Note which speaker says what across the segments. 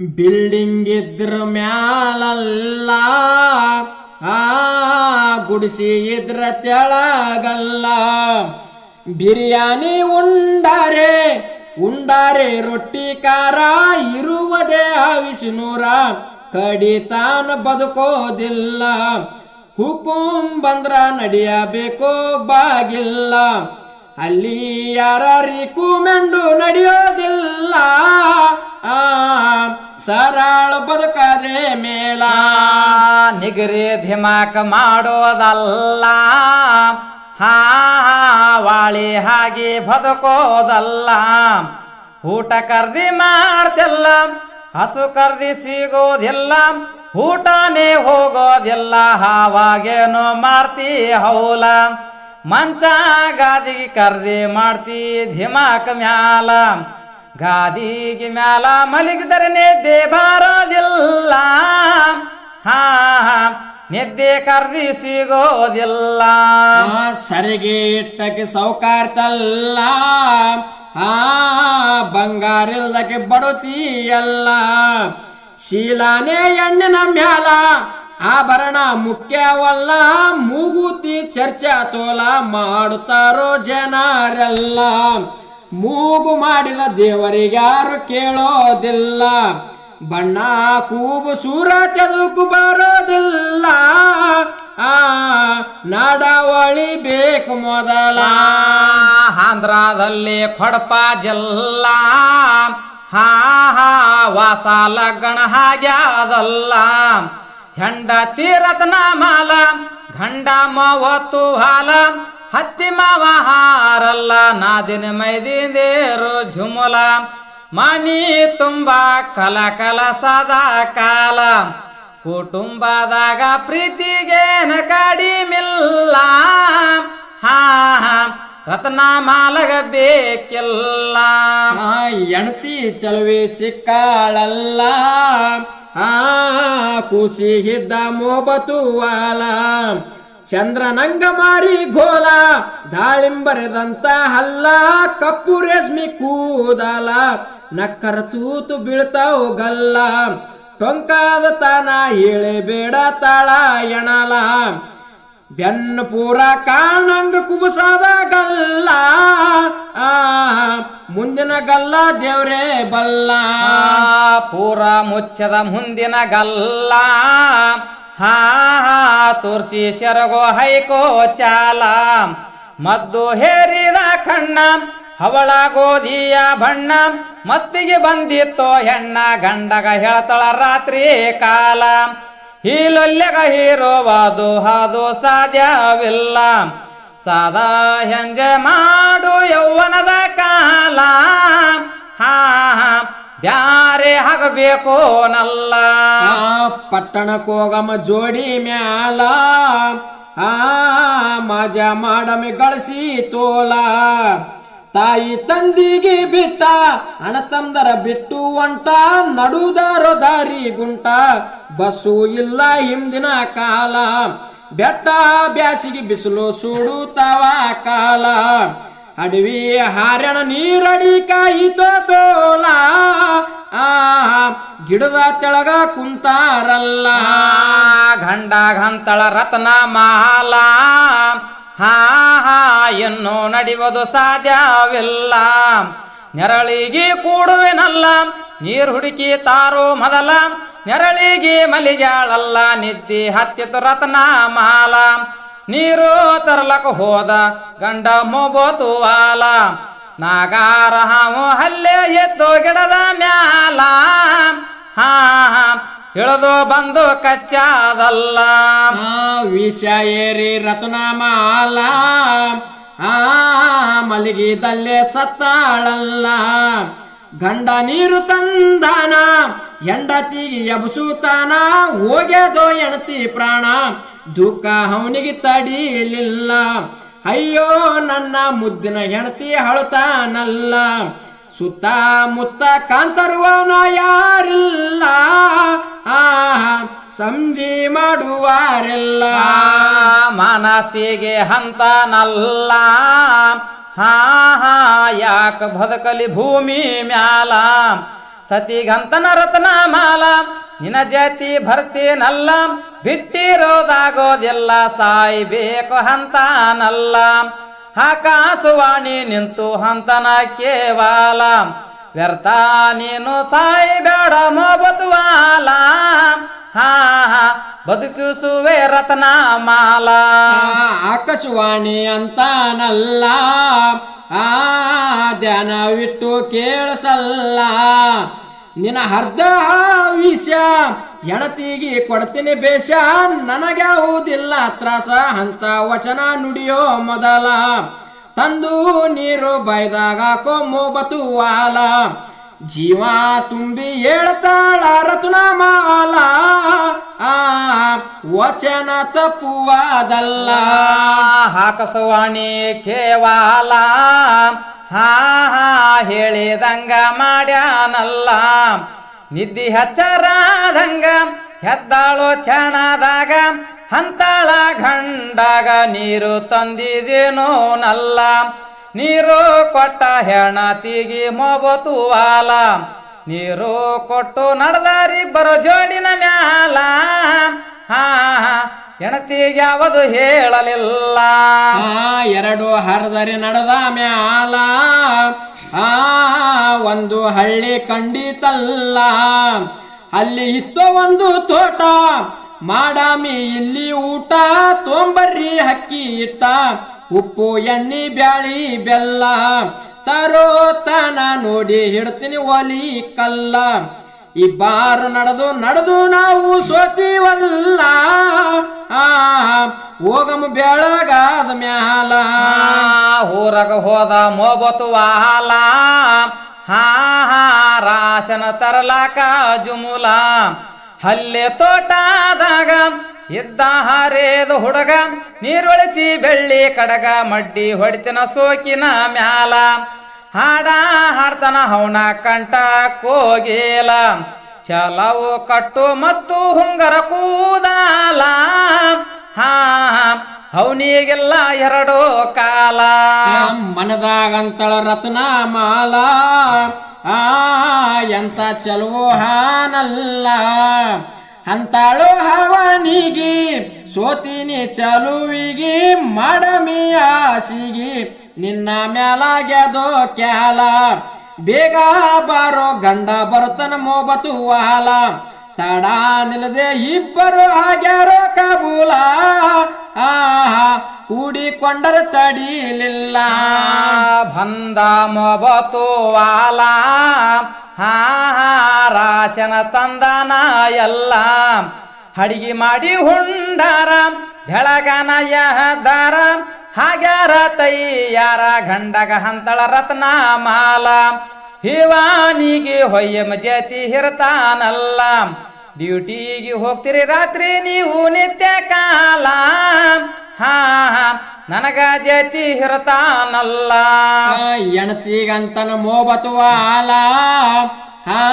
Speaker 1: Building ಇದ್ರ ಮ್ಯಾಲಲ್ಲ, ಆ ಗುಡಿಸಿ ಇದ್ರ ತೆಳಗಲ್ಲ. ಬಿರಿಯಾನಿ ಉಂಡಾರೆ ಉಂಡಾರೆ ರೊಟ್ಟಿ ಕಾರ ಇರುವುದೇ ವಿಷ್ಣುರ ಕಡಿತಾನ ಬದುಕೋದಿಲ್ಲ, ಹುಕುಂ ಬಂದ್ರ ನಡೆಯಬೇಕು ಬಾಗಿಲ್ಲ. ಅಲ್ಲಿ ಯಾರ ರಿಕುಮೆಂಡು ನಡೆಯೋದಿಲ್ಲ, ಆ ಸರಳ ಬದುಕದೆ ಮೇಲ.
Speaker 2: ನಿಗರಿ ಧಿಮಾಕ ಮಾಡೋದಲ್ಲ. ಹಾ, ವಾಳಿ ಹಾಗೆ ಬದುಕೋದಲ್ಲ. ಊಟ ಕರ್ದಿ ಮಾಡ್ತಿಲ್ಲ, ಹಸು ಕರ್ದಿ ಸಿಗೋದಿಲ್ಲ. ಊಟನೇ ಹೋಗೋದಿಲ್ಲ, ಹಾವಾಗೇನು ಮಾಡ್ತಿ ಹೌಲ. ಮಂಚ ಗಾದಿಗೆ ಕರ್ದಿ ಮಾಡ್ತಿ ಧಿಮಾಕ ಮ್ಯಾಲ. ಗಾದಿಗೆ ಮ್ಯಾಲ ಮಲಗಿದರೆ ದೇವಾರೋದಿಲ್ಲ ಹಾ ನಿದ್ದೆ ಕರ್ದಿ ಸಿಗೋದಿಲ್ಲ.
Speaker 1: ಸರಿಗೆ ಇಟ್ಟಕ್ಕೆ ಸೌಕಾರ್ತಲ್ಲ. ಆ ಬಂಗಾರಿಲ್ದಕ್ಕೆ ಶೀಲಾನೇ ನಮ್ಮ ಮ್ಯಾಲ, ಆಭರಣ ಮುಖ್ಯವಲ್ಲ. ಮೂಗುತಿ ಚರ್ಚಾ ತೋಲ ಮಾಡುತ್ತಾರೋ ಜನರೆಲ್ಲ. ಮೂಗು ಮಾಡಿದ ದೇವರಿಗ್ಯಾರು ಕೇಳೋದಿಲ್ಲ. ಬಣ್ಣ ಕೂಬು ಸೂರ ತೆದುಕು ಬರೋದಿಲ್ಲ. ಆ, ನಡವಳಿ ಬೇಕು ಮೊದಲ.
Speaker 2: ಆಂಧ್ರದಲ್ಲಿ ಕೊಡಪ ಜಲ್ಲ. ಹಾ ಹಾ ವಾಸ ಲಗ್ನ ಹಾಗ್ಯಾದಲ್ಲ ಹೆಂಡ ತೀರತ್ನ ಮಾಲ, ಗಂಡ ಮವತ್ತು ಹಾಲ. ಹತ್ತಿ ಮಾವ ಹಾರಲ್ಲ, ನಾದಿನ ಮೈದಿಂದೇರು ಝುಮುಲ ಮಣಿ ತುಂಬ ಕಲ ಕಲ. ಸದಾ ಕಾಲ ಕುಟುಂಬದಾಗ ಪ್ರೀತಿಗೇನ ಕಡಿಮಿಲ್ಲ. ಹಾ ರತ್ನ ಮಾಲಗ ಬೇಕಿಲ್ಲ.
Speaker 1: ಎಣತಿ ಚಲುವೆ ಸಿಕ್ಕಾಳಲ್ಲ. ಆ ಕೂಸಿ ಇದ್ದ ಮೋಬತುವಾಲ. ಚಂದ್ರನಂಗ ಮಾರಿ ಗೋಲ, ದಾಳಿಂಬರೆದಂತ ಹಲ್ಲ, ಕಪ್ಪು ರೇಷ್ಮಿ ಕೂದಲ, ನಕ್ಕರ ತೂತು ಬೀಳ್ತಾವು ಗಲ್ಲ. ಟೊಂಕಾದ ತಾನ ಬೇಡ ತಾಳ ಎಣಲ. ಬೆನ್ನು ಪೂರ ಕಾಣಂಗ ಕುಬಸಾದ ಗಲ್ಲ. ಮುಂದಿನ ಗಲ್ಲ ದೇವ್ರೇ ಬಲ್ಲ.
Speaker 2: ಪೂರ ಮುಚ್ಚದ ಮುಂದಿನ ಗಲ್ಲ. ಹಾ ಹಾ ತೋರ್ಸಿ ಸೆರಗೋ ಹೈಕೋ ಚಾಲ. ಮದ್ದು ಹೇರಿದ ಕಣ್ಣ ಹವಳ ಗೋಧಿಯ ಬಣ್ಣ ಮಸ್ತಿಗೆ ಬಂದಿತ್ತೋ ಹೆಣ್ಣ ಗಂಡಗ ಹೇಳ್ತಳ ರಾತ್ರಿ ಕಾಲ. ಹೀಲೊಲ್ಲೆಗ ಹೀರೋವಾದು ಹಾದು ಸಾಧ್ಯವಿಲ್ಲ. ಸದಾ ಹೆಂಜೆ ಮಾಡು ಯೌವನದ ಕಾಲ. ಹಾ, ಬ್ಯಾರೆ ಆಗಬೇಕು ನಲ್ಲ.
Speaker 1: ಆ ಪಟ್ಟಣಕ್ಕೆ ಹೋಗಮ ಜೋಡಿ ಮ್ಯಾಲ. ಆ ಮಜ ಮಾಡಮೆ ಗಳಿಸಿ ತೋಲ. ತಾಯಿ ತಂದಿಗೆ ಬಿಟ್ಟ, ಅಣ ತಂದರ ಬಿಟ್ಟು ಒಂಟ ನಡುದಾರೋ ದಾರಿ ಗುಂಟ. ಬಸ್ಸು ಇಲ್ಲ ಹಿಂದಿನ ಕಾಲ. ಬೆಟ್ಟ ಬ್ಯಾಸಿಗೆ ಬಿಸಿಲು ಸುಡುತ್ತವ ಕಾಲ. ಅಡವಿ ಹಾರಣ ನೀರಡಿ ಕಾಯಿ ಆ, ಗಿಡದ ತೆಳಗ ಕುಂತಾರಲ್ಲ.
Speaker 2: ಗಂಡ ಗಂತಳ ರತ್ನ ಮಾಲ. ಹಾ ಹಾ, ಎನ್ನು ನಡೆಯುವುದು ಸಾಧ್ಯವಿಲ್ಲ ನೆರಳಿಗೆ ಕೂಡುವೆನಲ್ಲ, ನೀರು ಹುಡುಕಿ ತಾರೋ ಮೊದಲ. ನೆರಳಿಗೆ ಮಲಿಗಾಳಲ್ಲ ನಿದ್ದೆ ಹತ್ತಿತು ರತ್ನ ಮಾಲ. ನೀರು ತರ್ಲಕ ಹೋದ ಗಂಡ ಮೊಬೋತು ವಾಲ ನಾಗಾರ ಹಾವು ಹಲ್ಲೆ ಎದ್ದು ಗಿಡದ ಮ್ಯಾಲ. ಹಾ ಇಳಿದು ಬಂದು ಕಚ್ಚಾದಲ್ಲ.
Speaker 1: ವಿಷ ಏರಿ ರತ್ನ ಮಾಲ ಆ, ಮಲಗಿದಲ್ಲೇ ಸತ್ತಾಳಲ್ಲ. ಗಂಡ ನೀರು ತಂದಾನ, ಹೆಂಡತಿ ಎಬಸುತ್ತಾನ ಹೋಗ್ಯದೋ ಎಣತಿ ಪ್ರಾಣ. ದುಃಖ ಅವನಿಗೆ ತಡಿಲಿಲ್ಲ ಅಯ್ಯೋ, ನನ್ನ ಮುದ್ದಿನ ಹೆಣತಿ ಹಳತಾನಲ್ಲ ಸುತ್ತ ಮುತ್ತ ಕಾಂತರ್ವನ ಯಾರಿಲ್ಲ. ಸಂಜಿ ಮಾಡುವಾರಿಲ್ಲ.
Speaker 2: ಮನಸ್ಸಿಗೆ ಹಂತನಲ್ಲ. ಹಾ ಹಾ ಯಾಕ ಬದುಕಲಿ ಭೂಮಿ ಮ್ಯಾಲ. ಸತಿಗಂತನ ರತ್ನ ಮಾಲ ನಿನ ಜಾತಿ ಭರ್ತೀನಲ್ಲ ಸಾಯಿ ಸಾಯ್ಬೇಕು ಹಂತಾನಲ್ಲ. ಆಕಾಶವಾಣಿ ನಿಂತು ಹಂತನ ಕೇವಲ, ವ್ಯರ್ಥ ನೀನು ಸಾಯ್ಬೇಡ ಮೊಬತುವಾಲ ಹಾ ಹಾ ಬದುಕಿಸುವೆ ರತ್ನ ಮಾಲ.
Speaker 1: ಆಕಾಶವಾಣಿ ಅಂತಾನಲ್ಲ, ಆ ಧ್ಯಾನವಿಟ್ಟು ಕೇಳಿಸಲ್ಲ. ನಿನ್ನ ಅರ್ಧ ವಿಷ ಹೆಣತಿಗೆ ಕೊಡ್ತೀನಿ ಬೇಷ ನನಗ್ಯಾವುದಿಲ್ಲ ತ್ರಾಸ, ಅಂತ ವಚನ ನುಡಿಯೋ ಮೊದಲ. ತಂದು ನೀರು ಬೈದಾಗ ಕೊಮ್ಮು ಬತುವಾಲ ಜೀವ ತುಂಬಿ ಹೇಳ್ತಾಳ ಆ, ವಚನ ತಪ್ಪುವಾದಲ್ಲ.
Speaker 2: ಹಾಕಸವಾಣಿ ಕೇವಲ. ಹಾ ಹಾ, ಹೇಳಿದಂಗ ಮಾಡ್ಯಾನಲ್ಲ. ನಿದ್ದಿ ಹಚ್ಚರಾದಂಗ ಹೆದ್ದಾಳು ಚಣದಾಗ, ಹಂತಾಳ ಗಂಡಾಗ ನೀರು ತಂದಿದೇನೋ ನಲ್ಲ ನೀರು ಕೊಟ್ಟ ಹೆಣತಿಗೆ ಮೊಬತು ವಾಲ ನೀರು ಕೊಟ್ಟು ನಡೆದಾರಿಬ್ಬರು ಜೋಡಿನ ಮ್ಯಾಲ. ಹಾ ಹೆಣತಿಗೆ ಯಾವುದು ಹೇಳಲಿಲ್ಲ.
Speaker 1: ಎರಡು ಹರದರಿ ನಡೆದ ಮ್ಯಾಲ. ಆ, ಒಂದು ಹಳ್ಳಿ ಕಂಡಿತಲ್ಲ ಅಲ್ಲಿ ಇತ್ತು ಒಂದು ತೋಟ. ಮಾಡಾಮಿ ಇಲ್ಲಿ ಊಟ, ತೊಂಬರ್ರಿ ಹಕ್ಕಿ ಇಟ್ಟ. ಉಪ್ಪು, ಎಣ್ಣೆ, ಬ್ಯಾಳಿ, ಬೆಲ್ಲ. ತರೋ ತನ ನೋಡಿ ಹಿಡ್ತೀನಿ ಒಲಿ ಕಲ್ಲ. ಇಬ್ಬಾರು ನಡೆದು ನಡೆದು ನಾವು ಸೋತೀವಲ್ಲ. ಹೋಗಮ ಬೆಳಗಾದ ಮ್ಯಾಲ.
Speaker 2: ಊರಗ ಹೋದ ಮೋಬತ್ತು ವಾಲ. ಹಾ ಹಾ, ರಾಶನ ತರಲಾಕ ಜುಮುಲ. ಹಲ್ಲೆ ತೋಟಾದಾಗ ಇದ್ದ ಹಾರೇದು ಹುಡುಗ, ನೀರೊಳಿಸಿ ಬೆಳ್ಳಿ ಕಡಗ, ಮಡ್ಡಿ ಹೊಡಿತನ ಸೋಕಿನ ಮ್ಯಾಲ. ಹಾಡ ಹಾಡ್ತನ ಅವನ ಕಂಟ ಕೋಗಿಲ. ಚಲವು ಕಟ್ಟು ಮತ್ತು ಹುಂಗರ ಕೂದಾಲ. ಹಾ ಅವನಿಗೆಲ್ಲ ಎರಡು ಕಾಲ.
Speaker 1: ಮನದಾಗಂತಳ ರತ್ನ ಮಾಲ. ಆ ಎಂತ ಚಲೋ ಹಾನಲ್ಲ. ಅಂತಾಳು ಹವನಿಗೆ, ಸೋತಿನಿ ಚಲುವಿಗೆ, ಮಡಮಿ ಆಸಿಗೆ ನಿನ್ನ ಮ್ಯಾಲಾಗ್ಯದೋ ಕ್ಯಾಲ. ಬೇಗ ಬಾರೋ ಗಂಡ ಬರುತ್ತನ ಮೋಬತು ವಾಲ. ತಡ ನಿಲ್ಲದೆ ಇಬ್ಬರು ಆಗ್ಯಾರೋ ಕಬೂಲ. ಆ ತಡೀಲಿಲ್ಲ.
Speaker 2: ಬಂದ ಮೊಬತು ವಾಲ ಹಾ, ರಾಶನ ತಂದನ ಎಲ್ಲ. ಅಡಿಗೆ ಮಾಡಿ ಹುಂಡಾರ, ಬೆಳಗನ ಯಹದಾರ, ಹಾಗ್ಯಾರ ತೈಯಾರ, ಗಂಡಗ ಹಂತಳ ರತ್ನ ಮಾಲ ಹಿವಾನಿಗೆ ಹೊಯ್ಯಮ ಜತಿ ಹಿರ್ತಾನಲ್ಲ. ಡ್ಯೂಟಿಗೆ ಹೋಗ್ತೀರಿ ರಾತ್ರಿ ನೀವು ನಿತ್ಯ ಕಾಲ. ಹಾ ನನಗ ಜಾತಿ ಹಿರತಾನಲ್ಲ.
Speaker 1: ಎಣತಿಗಂತನ ಮೋಬತು ಅಲ ಹಾ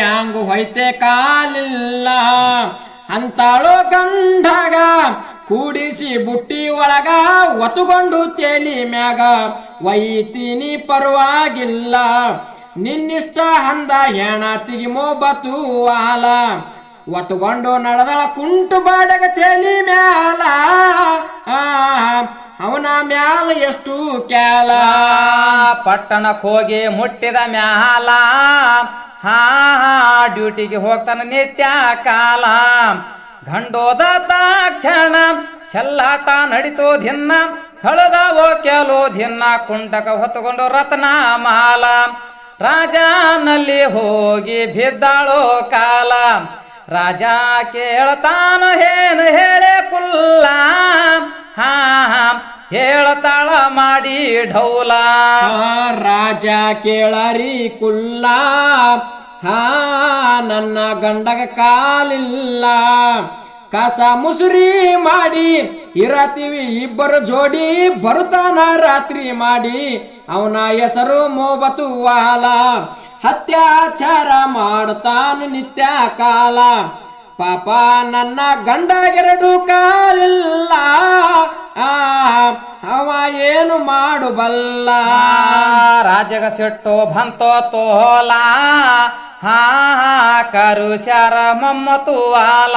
Speaker 1: ಯಾಂಗು ಹೊಯ್ತೆ ಕಾಲಿಲ್ಲ. ಅಂತಾಳು ಗಂಡಗ ಕೂಡಿಸಿ ಬುಟ್ಟಿ ಒಳಗ ಒತ್ತುಕೊಂಡು ತೇಲಿ ಮ್ಯಾಗ ಒಯ್ತೀನಿ ಪರವಾಗಿಲ್ಲ. ನಿನ್ನಿಷ್ಟ ಹಂದ ಹೆಣತಿಗೆ ತಿಗಿ ವಾಲ ಒತ್ತುಕೊಂಡು ನಡೆದಳ ಕುಂಟು ಬಾಡಗ ತೇಲಿ ಮ್ಯಾಲ. ಅವನ ಮ್ಯಾಲ ಎಷ್ಟು ಕ್ಯಾಲ?
Speaker 2: ಪಟ್ಟಣಕ್ಕೆ ಹೋಗಿ ಮುಟ್ಟಿದ ಮ್ಯಾಲ. ಹಾ, ಡ್ಯೂಟಿಗೆ ಹೋಗ್ತಾನೆ ನಿತ್ಯ ಕಾಲ. ಗಂಡೋದ ತಾಕ್ಷಣ, ಚೆಲ್ಲಾಟ ಓ ಕೆಲೋ ದಿನ್ನ ಕುಂಟಕ ಹೊತ್ತುಕೊಂಡು ರತ್ನ ಮಾಲ ರಾಜನಲ್ಲಿ ಹೋಗಿ ಬಿದ್ದಾಳೋ ಕಾಲ. ರಾಜ ಕೇಳ್ತಾನ ಏನು ಹೇಳೆ ಕುಲ್ಲ? ಹಾ ಹೇಳ್ತಾಳ ಮಾಡಿ ಢೌಲ.
Speaker 1: ರಾಜ ಕೇಳರಿ ಕುಲ್ಲ? ಹಾ, ನನ್ನ ಗಂಡಗ ಕಾಲಿಲ್ಲ. ಕಸ ಮುಸುರಿ ಮಾಡಿ ಇರತೀವಿ, ಇಬ್ಬರು ಜೋಡಿ ಬರುತ್ತಾನ ರಾತ್ರಿ ಮಾಡಿ. ಅವನ ಹೆಸರು ಮೋಬತು ವಾಲ. ಅತ್ಯಾಚಾರ ಮಾಡುತ್ತಾನೆ ನಿತ್ಯ ಕಾಲ. ಪಾಪ ನನ್ನ ಗಂಡಗೆರಡು ಕಾಲಿಲ್ಲ. ಆ ಆ ಅವ ಏನು ಮಾಡಬಲ್ಲ
Speaker 2: ರಾಜಗ ಸಿಟ್ಟು ಬಂತೋ ತೋಲ. ಹಾ ಮಮ್ಮತು ವಾಲ.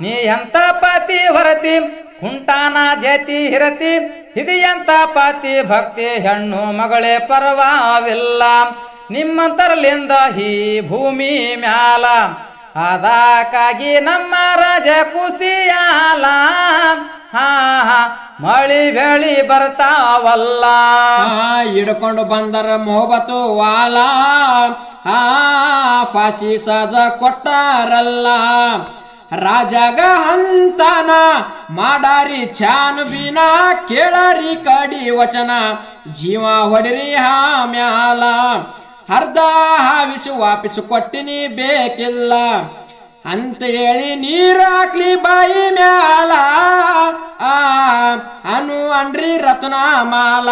Speaker 2: ನೀ ಎಂತ ಪತಿ ಹೊರತಿ? ಕುಂಟಾನ ಜತಿ ಹಿರತಿ? ಇದು ಎಂತ ಪತಿ ಭಕ್ತಿ ಹೆಣ್ಣು ಮಗಳೇ ಪರವಾಗಿಲ್ಲ. ನಿಮ್ಮಂತರಲಿಂದ ಹೀ ಭೂಮಿ ಮ್ಯಾಲ. ಅದಕ್ಕಾಗಿ ನಮ್ಮ ರಾಜ ಕುಸಿಯಾಲ. ಹಾ ಮಳಿ ಬೆಳಿ ಬರ್ತಾವಲ್ಲ.
Speaker 1: ಹಿಡ್ಕೊಂಡು ಬಂದರ ಮೊಹಬತ್ತು ವಾಲ. ಆ ಫಾಸಿ ಸಜ ಕೊಟ್ಟಾರಲ್ಲ. ರಾಜಾಗ ಹಂತನ ಮಾಡಾರಿ ಚಾನ್ ಬಿನ ಕೇಳರಿ ಕಡಿ ವಚನ. ಜೀವ ಹೊಡಿರಿ ಹಾ ಮ್ಯಾಲ. ಅರ್ಧ ಹಾವಿಸು ವಾಪಿಸು ಕೊಟ್ಟಿನಿ ಬೇಕಿಲ್ಲ. ಅಂತ ಹೇಳಿ ನೀರಾಕ್ಲಿ ಬಾಯಿ ಮ್ಯಾಲ. ಆ, ಅನು ಅನ್ರಿ ರತ್ನ ಮಾಲ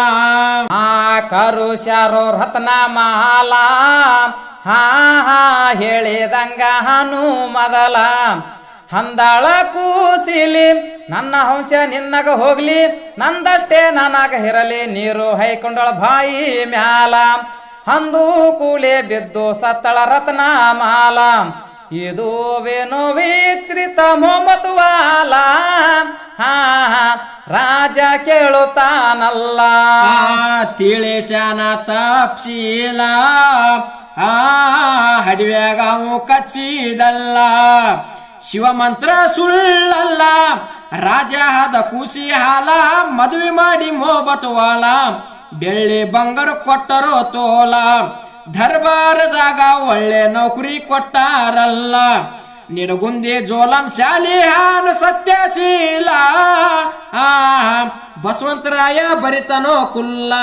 Speaker 2: ಆ ಕರುಷಾರೋ ರತ್ನ ಮಾಲ ಹಾ ಹಾ, ಹೇಳಿದಂಗ ಹನು ಮೊದಲ. ಹಂದಾಳ ಕೂಸಿಲಿ, ನನ್ನ ಹಂಶ ನಿನ್ನಗ ಹೋಗ್ಲಿ. ನಂದಷ್ಟೇ ನನಗ ಇರಲಿ ನೀರು ಹೈಕೊಂಡಳ ಬಾಯಿ ಮ್ಯಾಲ. ಹಂದು ಕೂಲೆ ಬಿದ್ದು ಸತ್ತಳ ರತ್ನ ಮಾಲ ಇದು ವೇಣು ವಿಚ್ರಿತ ಮೊಮತುವಾಲ ವಾಲ. ಹಾ, ರಾಜ ಕೇಳುತ್ತಾನಲ್ಲ.
Speaker 1: ಆ, ತಿಳಿಶನ ತಪ್ಸಿಲ. ಆ, ಹಡಿವ್ಯಾಗ ಅವು ಕಚ್ಚಿದಲ್ಲ. ಶಿವಮಂತ್ರ ಸುಳ್ಳಲ್ಲ. ರಾಜ ಆದ ಕೂಸಿ ಹಾಲ, ಮದುವೆ ಮಾಡಿ ಮೋಬತುವಾಲ ಬೆಳ್ಳಿ ಬಂಗಾರ ಕೊಟ್ಟರು ತೋಲ. ದರ್ಬಾರದಾಗ ಒಳ್ಳೆ ನೌಕರಿ ಕೊಟ್ಟಾರಲ್ಲ. ನಿಡಗುಂದಿ ಜೋಲಂ ಶಾಲಿ ಹಾನು ಸತ್ಯಶೀಲ ಬಸವಂತರಾಯ ಬರಿತನೋ ಕುಲ್ಲ.